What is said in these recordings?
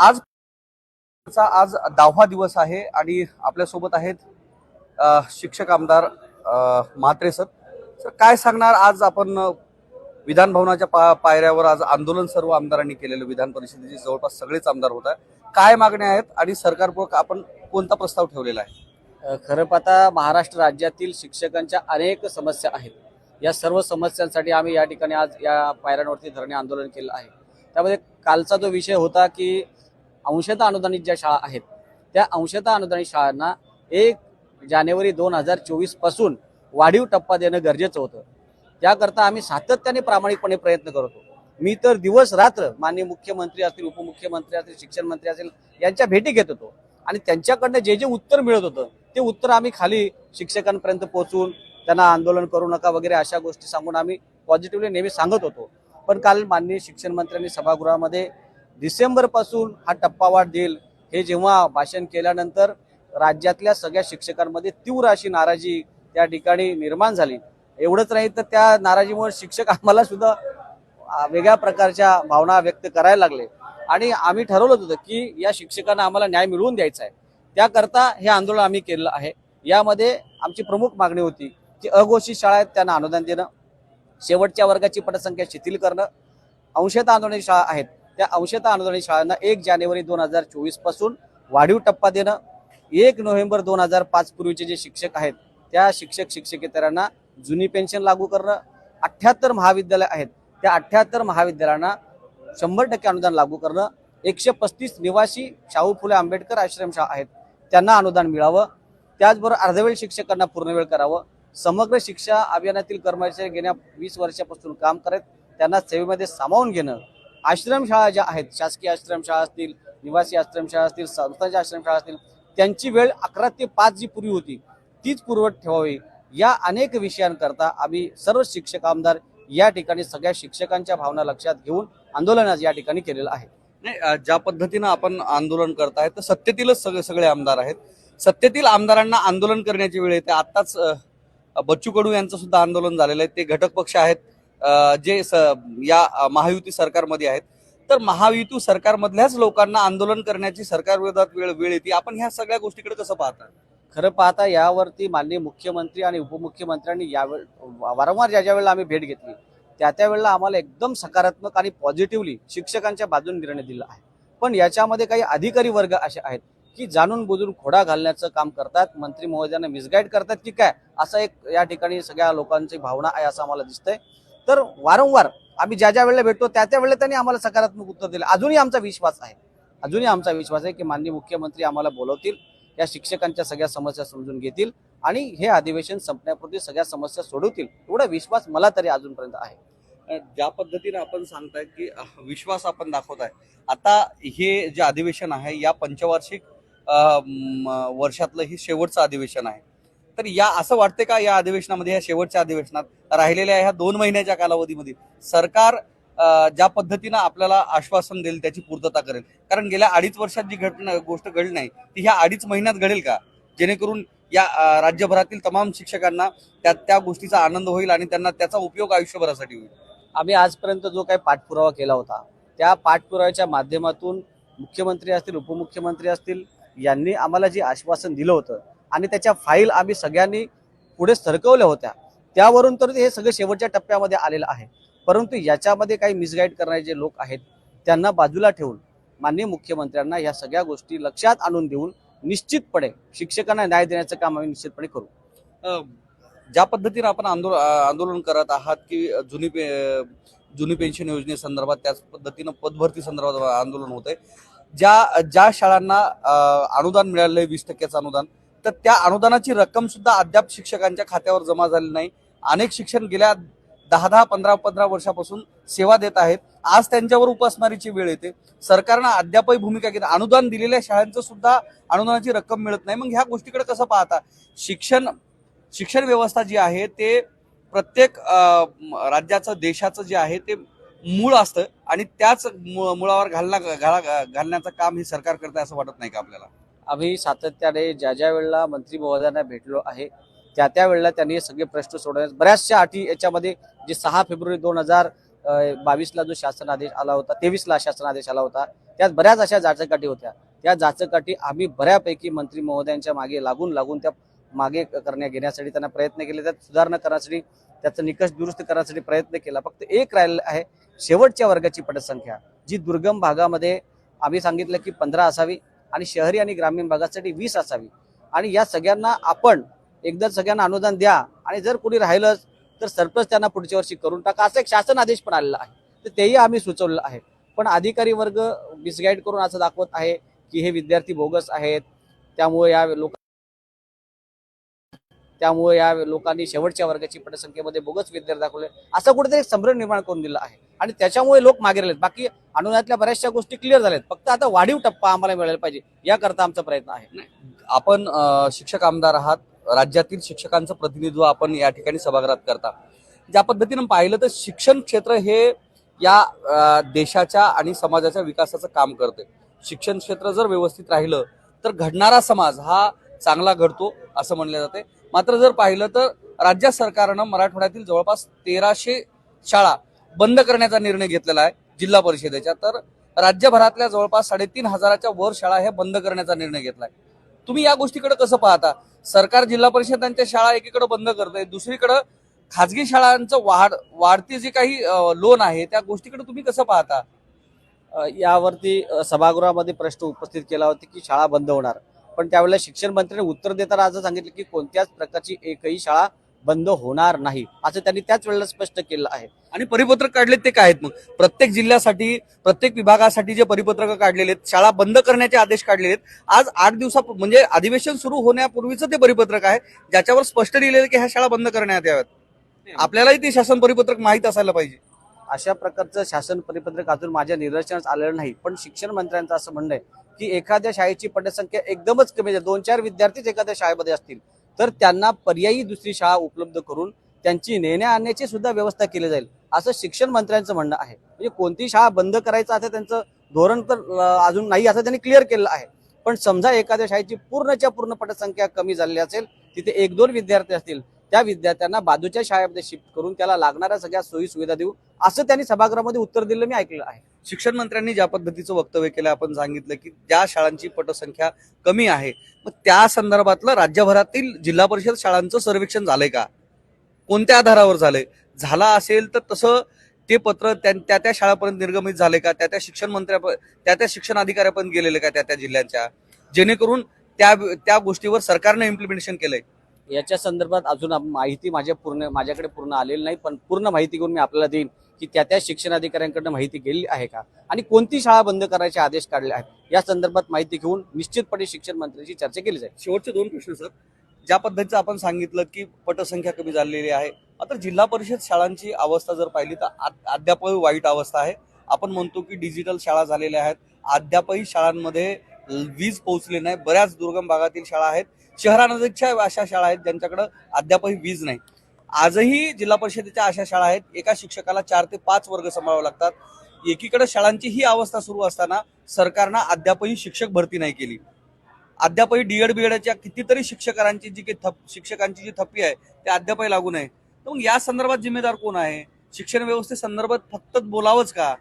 आज चा आज दहावा दिवस आहे आणि आपल्यासोबत आहेत शिक्षक आमदार म्हात्रे सर. सर काय सांगणार आज आपण विधान भवनाच्या पा पायऱ्यावर आज आंदोलन सर्व आमदारांनी केलेलं विधान परिषदेचे जवळपास सगळेच आमदार होत आहे काय मागण्या आहेत आणि सरकारपूर्वक आपण कोणता प्रस्ताव ठेवलेला आहे? खरं पाहता महाराष्ट्र राज्यातील शिक्षकांच्या अनेक समस्या आहेत. या सर्व समस्यांसाठी आम्ही या ठिकाणी आज या पायऱ्यांवरती धरणे आंदोलन केलं आहे. त्यामध्ये कालचा जो विषय होता की अंशतः अनुदानित ज्या शाळा आहेत त्या अंशतः अनुदानित शाळांना एक जानेवारी दोन हजार चोवीसपासून वाढीव टप्पा देणं गरजेचं होतं. त्याकरता आम्ही सातत्याने प्रामाणिकपणे प्रयत्न करतो मी तर दिवस रात्र माननीय मुख्यमंत्री असतील उपमुख्यमंत्री असतील शिक्षण मंत्री असतील यांच्या भेटी घेत होतो. आणि त्यांच्याकडनं जे जे उत्तर मिळत होतं ते उत्तर आम्ही खाली शिक्षकांपर्यंत पोहोचून त्यांना आंदोलन करू नका वगैरे अशा गोष्टी सांगून आम्ही पॉझिटिव्हली नेहमी सांगत होतो. पण काल माननीय शिक्षण मंत्र्यांनी सभागृहामध्ये डिसेंबरपासून हा टप्पा वाढ देईल हे जेव्हा भाषण केल्यानंतर राज्यातल्या सगळ्या शिक्षकांमध्ये तीव्र अशी नाराजी त्या ठिकाणी निर्माण झाली. एवढंच नाही तर त्या नाराजीमुळे शिक्षक आम्हाला सुद्धा वेगळ्या प्रकारच्या भावना व्यक्त करायला लागले. आणि आम्ही ठरवलं होतं की या शिक्षकांना आम्हाला न्याय मिळवून द्यायचा आहे. त्याकरता हे आंदोलन आम्ही केलेलं आहे. यामध्ये आमची प्रमुख मागणी होती की अघोषित शाळा आहेत त्यांना अनुदान देणं शेवटच्या वर्गाची पटसंख्या शिथिल करणं. अंशतः आंदोलन शाळा आहेत. त्या अंशतः अनुदानित शाळांना एक जानेवारी दोन हजार चोवीसपासून वाढीव टप्पा देणं एक नोव्हेंबर दोन हजार पाच पूर्वीचे जे शिक्षक आहेत त्या शिक्षक शिक्षकेतरांना जुनी पेन्शन लागू करणं अठ्ठ्याहत्तर महाविद्यालय आहेत त्या अठ्ठ्याहत्तर महाविद्यालयांना शंभर टक्के अनुदान लागू करणं एकशे पस्तीस निवासी शाहू फुले आंबेडकर आश्रमशाळा आहेत त्यांना अनुदान मिळावं त्याचबरोबर अर्धवेळ शिक्षकांना पूर्णवेळ करावं समग्र शिक्षा अभियानातील कर्मचारी गेल्या वीस वर्षापासून काम करत त्यांना सेवेमध्ये सामावून घेणं आश्रमशाळा ज्या आहेत शासकीय आश्रमशाळा असतील निवासी आश्रमशाळा असतील संस्थांच्या आश्रमशाळा असतील त्यांची वेळ अकरा ते पाच जी पूर्वी होती तीच पुरवत ठेवावी. या अनेक विषयांकरता आम्ही सर्व शिक्षक आमदार या ठिकाणी सगळ्या शिक्षकांच्या भावना लक्षात घेऊन आंदोलन आज या ठिकाणी केलेलं आहे. नाही ज्या पद्धतीनं आपण आंदोलन करताय तर सत्तेतीलच सगळे सगळे आमदार आहेत. सत्तेतील आमदारांना आंदोलन करण्याची वेळ येते. आत्ताच बच्चू कडू यांचं सुद्धा आंदोलन झालेलं आहे. ते घटक पक्ष आहेत. जे स- या महायुती सरकारमध्ये आहेत तर महायुती सरकारमधल्याच लोकांना आंदोलन करण्याची सरकारविरोधात वेळ वेळ येते. आपण ह्या सगळ्या गोष्टीकडे कसं पाहता? खरं पाहता यावरती माननीय मुख्यमंत्री आणि उपमुख्यमंत्र्यांनी यावेळ वारंवार ज्या ज्या वेळेला आम्ही भेट घेतली त्या त्या वेळेला आम्हाला एकदम सकारात्मक आणि पॉझिटिव्हली शिक्षकांच्या बाजूने निर्णय दिला आहे. पण याच्यामध्ये काही अधिकारी वर्ग असे आहेत की जाणून बुजून खोडा घालण्याचं काम करतात मंत्री महोदयांना मिसगाईड करतात की काय असं एक या ठिकाणी सगळ्या लोकांची भावना आहे असं आम्हाला दिसतंय. तर वारंवार आम्ही ज्या ज्या वेळेला भेटतो त्या त्या वेळेला त्यांनी आम्हाला सकारात्मक उत्तर दिलं. अजूनही आमचा विश्वास आहे. अजूनही आमचा विश्वास आहे की माननीय मुख्यमंत्री आम्हाला बोलवतील या शिक्षकांच्या सगळ्या समस्या समजून घेतील आणि हे अधिवेशन संपण्यापूर्वी सगळ्या समस्या सोडवतील. एवढा विश्वास मला तरी अजूनपर्यंत आहे. ज्या पद्धतीने आपण सांगताय की विश्वास आपण दाखवत आहे आता हे जे अधिवेशन आहे या पंचवार्षिक वर्षातलं हे शेवटचं अधिवेशन आहे. तर या असं वाटते का या अधिवेशनामध्ये या शेवटच्या अधिवेशनात राहिलेल्या ह्या दोन महिन्याच्या कालावधीमध्ये सरकार ज्या पद्धतीनं आपल्याला आश्वासन देईल त्याची पूर्तता करेल? कारण गेल्या अडीच वर्षात जी घटना गोष्ट घडली नाही ती ह्या अडीच महिन्यात घडेल का? जेणेकरून या राज्यभरातील तमाम शिक्षकांना त्या त्या गोष्टीचा आनंद होईल आणि त्यांना त्याचा उपयोग आयुष्यभरासाठी होईल. आम्ही आजपर्यंत जो काही पाठपुरावा केला होता त्या पाठपुराव्याच्या माध्यमातून मुख्यमंत्री असतील उपमुख्यमंत्री असतील यांनी आम्हाला जे आश्वासन दिलं होतं आणि त्याच्या फाईल आम्ही सगळ्यांनी पुढे सरकवल्या होत्या. त्यावरून तर हे सगळं शेवटच्या टप्प्यामध्ये आलेलं आहे. परंतु याच्यामध्ये काही मिसगाईड करणारे जे लोक आहेत त्यांना बाजूला ठेवून माननीय मुख्यमंत्र्यांना या सगळ्या गोष्टी लक्षात आणून देऊन निश्चितपणे शिक्षकांना न्याय देण्याचं काम आम्ही निश्चितपणे करू. ज्या पद्धतीने आपण आंदोलन आंदोलन करत आहात की जुनी पे जुनी पेन्शन योजनेसंदर्भात त्याच पद्धतीनं पदभरती संदर्भात आंदोलन होत आहे ज्या ज्या शाळांना अनुदान मिळालं आहे वीस टक्क्याचं अनुदान तर त्या अनुदानाची रक्कम सुद्धा अद्याप शिक्षकांच्या खात्यावर जमा झाली नाही. अनेक शिक्षण गेल्या दहा दहा पंधरा पंधरा वर्षापासून सेवा देत आहेत. आज त्यांच्यावर उपासमारीची वेळ येते. सरकारनं अद्यापही भूमिका घेत अनुदान दिलेल्या शाळांचं सुद्धा अनुदानाची रक्कम मिळत नाही. मग ह्या गोष्टीकडे कसं पाहता? शिक्षण शिक्षण व्यवस्था जी आहे ते प्रत्येक राज्याचं देशाचं जे आहे ते मूळ असतं आणि त्याच मुळावर घालना घाला घालण्याचं काम हे सरकार करत असं वाटत नाही का आपल्याला? आम्ही सातत्याने ज्या ज्या वेळेला मंत्री महोदयांना भेटलो आहे त्या त्या वेळेला त्यांनी सगळे प्रश्न सोडवण्यास बऱ्याचशा अटी याच्यामध्ये जे सहा फेब्रुवारी दोन हजार बावीसला जो शासन आदेश आला होता तेवीसला शासन आदेश आला होता त्यात बऱ्याच अशा जाचकाठी होत्या. त्या जाचकाठी आम्ही बऱ्यापैकी मंत्री महोदयांच्या मागे लागून लागून त्या मागे करण्या घेण्यासाठी त्यांना प्रयत्न केले. त्यात सुधारणा करण्यासाठी त्याचा निकष दुरुस्त करण्यासाठी प्रयत्न केला. फक्त एक राहिलेलं आहे शेवटच्या वर्गाची पटसंख्या जी दुर्गम भागामध्ये आम्ही सांगितलं की पंधरा असावी आणि शहरी आणि ग्रामीण भागासाठी वीस असावी. आणि या सगळ्यांना आपण एकदा सगळ्यांना अनुदान द्या. आणि जर कुणी राहिलंच तर सरप्लस त्यांना पुढच्या वर्षी करून टाका. असा एक शासन आदेश पण आलेला आहे. तर तेही आम्ही सुचवलेलं आहे. पण अधिकारी वर्ग मिसगाईड करून असं दाखवत आहे की हे विद्यार्थी बोगस आहेत. त्यामुळे या लोक त्यामुळे या लोकांनी शेवटच्या वर्गाची पटसंख्येमध्ये बोगस विद्यार्थी दाखवले. असं कुठेतरी संभ्रम निर्माण करून दिला आहे. आणि त्याच्यामुळे लोक मागे राहिलेत. बाकी अनुदानातल्या बऱ्याचशा गोष्टी क्लिअर झाल्यात. फक्त आता वाढीव टप्पा आम्हाला मिळायला पाहिजे. याकरता आमचा प्रयत्न आहे. आपण शिक्षक आमदार आहात. राज्यातील शिक्षकांचं प्रतिनिधित्व आपण या ठिकाणी सभागृहात करता. ज्या पद्धतीनं पाहिलं तर शिक्षण क्षेत्र हे या देशाच्या आणि समाजाच्या विकासाचं काम करते. शिक्षण क्षेत्र जर व्यवस्थित राहिलं तर घडणारा समाज हा चांगला घडतो असं म्हणलं जाते. मात्र जर पाहिलं तर राज्य सरकारनं मराठवाड्यातील जवळपास तेराशे शाळा बंद करण्याचा निर्णय घेतलेला आहे जिल्हा परिषदेच्या तर राज्यभरातल्या जवळपास साडेतीन हजाराच्या वर शाळा ह्या बंद करण्याचा निर्णय घेतलाय. तुम्ही या गोष्टीकडे कसं पाहता? सरकार जिल्हा परिषदांच्या शाळा एकीकडे बंद करतंय दुसरीकडे खाजगी शाळांचं वाढ वाढती जे काही लोन आहे त्या गोष्टीकडे तुम्ही कसं पाहता? यावरती सभागृहामध्ये प्रश्न उपस्थित केला होता की शाळा बंद होणार. पण त्यावेळेला शिक्षण मंत्र्यांनी उत्तर देताना असं सांगितलं की कोणत्याच प्रकारची एकही शाळा बंद होणार नाही असं त्यांनी त्याच वेळेला स्पष्ट केलं आहे. आणि परिपत्रक काढले ते काय आहेत मग? प्रत्येक जिल्ह्यासाठी प्रत्येक विभागासाठी जे परिपत्रक काढलेले आहेत शाळा बंद करण्याचे आदेश काढलेले आहेत आज आठ दिवसा म्हणजे अधिवेशन सुरू होण्यापूर्वीचं ते परिपत्रक आहे ज्याच्यावर स्पष्ट लिहिलेलं आहे की ह्या शाळा बंद करण्यात याव्यात. आपल्यालाही ते शासन परिपत्रक माहीत असायला पाहिजे. अशा प्रकारचं शासन परिपत्रक अजून माझ्या निदर्शनास आलेलं नाही पण शिक्षण मंत्र्यांचं असं म्हणणं आहे की एखाद्या शाळेची पटसंख्या एकदमच कमी आहे. दोन चार विद्यार्थीच एखाद्या शाळेमध्ये असतील. तर त्यांना पर्यायी दुसरी शाळा उपलब्ध करून त्यांची नेण्या आणण्याची सुद्धा व्यवस्था केली जाईल असं शिक्षण मंत्र्यांचं म्हणणं आहे. म्हणजे कोणती शाळा बंद करायचं असं त्यांचं धोरण तर अजून नाही असं त्यांनी क्लिअर केलं आहे. पण समजा एखाद्या शाळेची पूर्णच्या पूर्ण पटसंख्या कमी झालेली असेल तिथे एक दोन विद्यार्थी असतील त्या विद्यार्थ्यांना बाजूच्या शाळेमध्ये शिफ्ट करून त्याला लागणाऱ्या सगळ्या सोयी सुविधा देऊ असं त्यांनी सभागृहामध्ये उत्तर दिलं मी ऐकलं आहे. शिक्षण मंत्र्यांनी ज्या पद्धतीचं वक्तव्य केलं आपण सांगितलं की ज्या शाळांची पटसंख्या कमी आहे मग त्या संदर्भातलं राज्यभरातील जिल्हा परिषद शाळांचं सर्वेक्षण झालंय का? कोणत्या आधारावर झालंय? झाला असेल तर तसं ते पत्र त्या त्या त्या शाळापर्यंत निर्गमित झाले का? त्या त्या शिक्षण मंत्र्या त्या त्या शिक्षण अधिकाऱ्यापर्यंत गेलेले का त्या त्या जिल्ह्यांच्या? जेणेकरून त्या त्या गोष्टीवर सरकारनं इम्प्लिमेंटेशन केलंय. याच्या संदर्भात अजून माहिती माझ्या पूर्ण माझ्याकडे पूर्ण आलेली नाही पण पूर्ण माहिती घेऊन मी आपल्याला देईन. की त्या त्या शिक्षणाधिकाऱ्यांकडनं माहिती गेली आहे का? आणि कोणती शाळा बंद करायचे आदेश काढले आहेत? या संदर्भात माहिती घेऊन निश्चितपणे शिक्षण मंत्र्यांची चर्चा केली जाईल. शेवटचे दोन प्रश्न सर. ज्या पद्धतीचं आपण सांगितलं की पटसंख्या कमी झालेली आहे मात्र जिल्हा परिषद शाळांची अवस्था जर पाहिली तर आ- अद्यापही वाईट अवस्था आहे. आपण म्हणतो की डिजिटल शाळा झालेल्या आहेत. अद्यापही शाळांमध्ये वीज पोहोचली नाही. बऱ्याच दुर्गम भागातील शाळा आहेत. शहरानजीकच्या अशा शाळा आहेत ज्यांच्याकडे अद्यापही वीज नाही. आजही जिल्हा परिषदेच्या अशा शाळा आहेत एका शिक्षकाला चार ते पाच वर्ग सांभाळावे लागतात. एकीकडे शाळांची ही अवस्था सुरू असताना सरकारनं अद्यापही शिक्षक भरती नाही केली. अद्यापही डीएड बीएडच्या कितीतरी शिक्षकांची जी काही थप शिक्षकांची जी थप्पी आहे ते अद्यापही लागू नये तर मग या संदर्भात जिम्मेदार कोण आहे? शिक्षण व्यवस्थे संदर्भात फक्त बोलावंच का?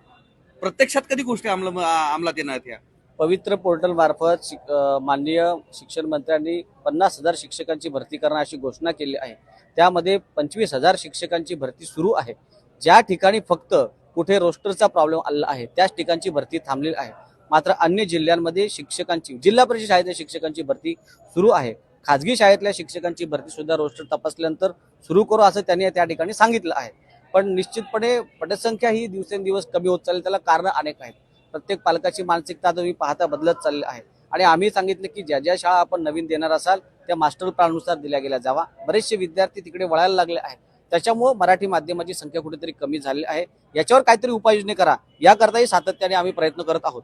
प्रत्यक्षात कधी गोष्टी अंमल अंमलात येणार या? पवित्र पोर्टल मार्फत शिक- माननीय शिक्षण मंत्र्यांनी पन्नास हजार शिक्षकांची भरती करणार अशी घोषणा केली आहे. त्यामध्ये पंचवीस हजार शिक्षकांची भरती सुरू आहे. ज्या ठिकाणी फक्त कुठे रोस्टरचा प्रॉब्लेम आलेला आहे त्याच ठिकाणची भरती थांबलेली आहे. मात्र अन्य जिल्ह्यांमध्ये शिक्षकांची जिल्हा परिषद शाळेतल्या शिक्षकांची भरती सुरू आहे. खाजगी शाळेतल्या शिक्षकांची भरती सुद्धा रोस्टर तपासल्यानंतर सुरू करू असं त्यांनी त्या ठिकाणी सांगितलं आहे. पण निश्चितपणे पटसंख्या ही दिवसेंदिवस कमी होत चालली त्याला कारणं अनेक आहेत. प्रत्येक पालकाची मानसिकता तुम्ही पाहता बदलत चालली आहे. आणि आम्ही सांगितलं की ज्या ज्या शाळा आपण नवीन देणार असाल त्या मास्टर प्लॅननुसार दिल्या गेल्या जावा. बरेचसे विद्यार्थी तिकडे वळायला लागले आहेत. त्याच्यामुळं मराठी माध्यमाची संख्या कुठेतरी कमी झाली आहे. याच्यावर काहीतरी उपाययोजना करा. याकरताही सातत्याने आम्ही प्रयत्न करत आहोत.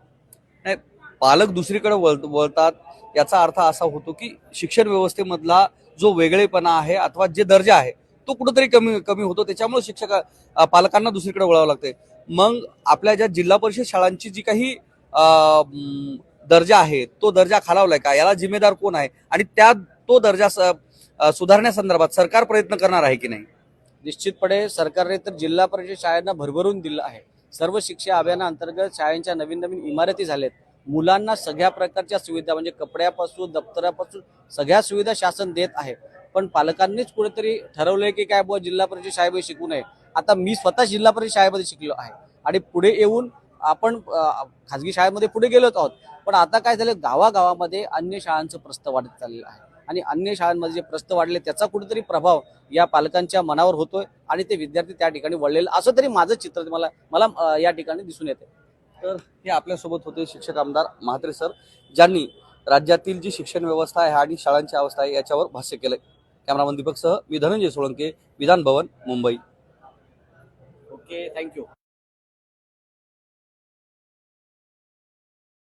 नाही पालक दुसरीकडे वळ वळतात. याचा अर्थ असा होतो की शिक्षण व्यवस्थेमधला जो वेगळेपणा आहे अथवा जे दर्जा आहे तो कुठेतरी कमी कमी होतो. त्याच्यामुळे शिक्षक पालकांना दुसरीकडे वळावं लागते मग आपल्या ज्या जिल्हा परिषद शाळांची जी काही दर्जा आहे तो दर्जा खालावलाय का? याला जिम्मेदार कोण आहे? आणि त्या तो दर्जा स- सुधारण्यासंदर्भात सरकार प्रयत्न करणार आहे की नाही? निश्चितपणे सरकारने तर जिल्हा परिषद शाळांना भरभरून दिलं आहे. सर्व शिक्षा अभियानाअंतर्गत शाळेंच्या नवीन नवीन इमारती झाल्यात. मुलांना सगळ्या प्रकारच्या सुविधा म्हणजे कपड्यापासून दप्तरापासून सगळ्या सुविधा शासन देत आहे. पण पालकांनीच कुठेतरी ठरवलंय की काय बुवा जिल्हा परिषद शाळेमध्ये शिकू नये. आता मी स्वतः जिल्हा परिषद शाळेमध्ये शिकलो आहे. आणि पुढे येऊन आपण खाजगी शाळेमध्ये पुढे गेलोच आहोत पण आता काय झालं गावागावामध्ये अन्य शाळांचं प्रस्त वाढत चाललेलं आहे. आणि अन्य शाळांमध्ये जे प्रस्त वाढले त्याचा कुठेतरी प्रभाव या पालकांच्या मनावर होतोय आणि ते विद्यार्थी त्या ठिकाणी वळलेलं. असं तरी माझं चित्र मला मला या ठिकाणी दिसून येते तर हे आपल्यासोबत होते शिक्षक आमदार म्हात्रे सर ज्यांनी राज्यातील जी शिक्षण व्यवस्था आहे आणि शाळांची अवस्था आहे याच्यावर भाष्य केलंय. कॅमेरामन दीपकसह मी धनंजय सोळंके विधान भवन मुंबई. Okay thank you.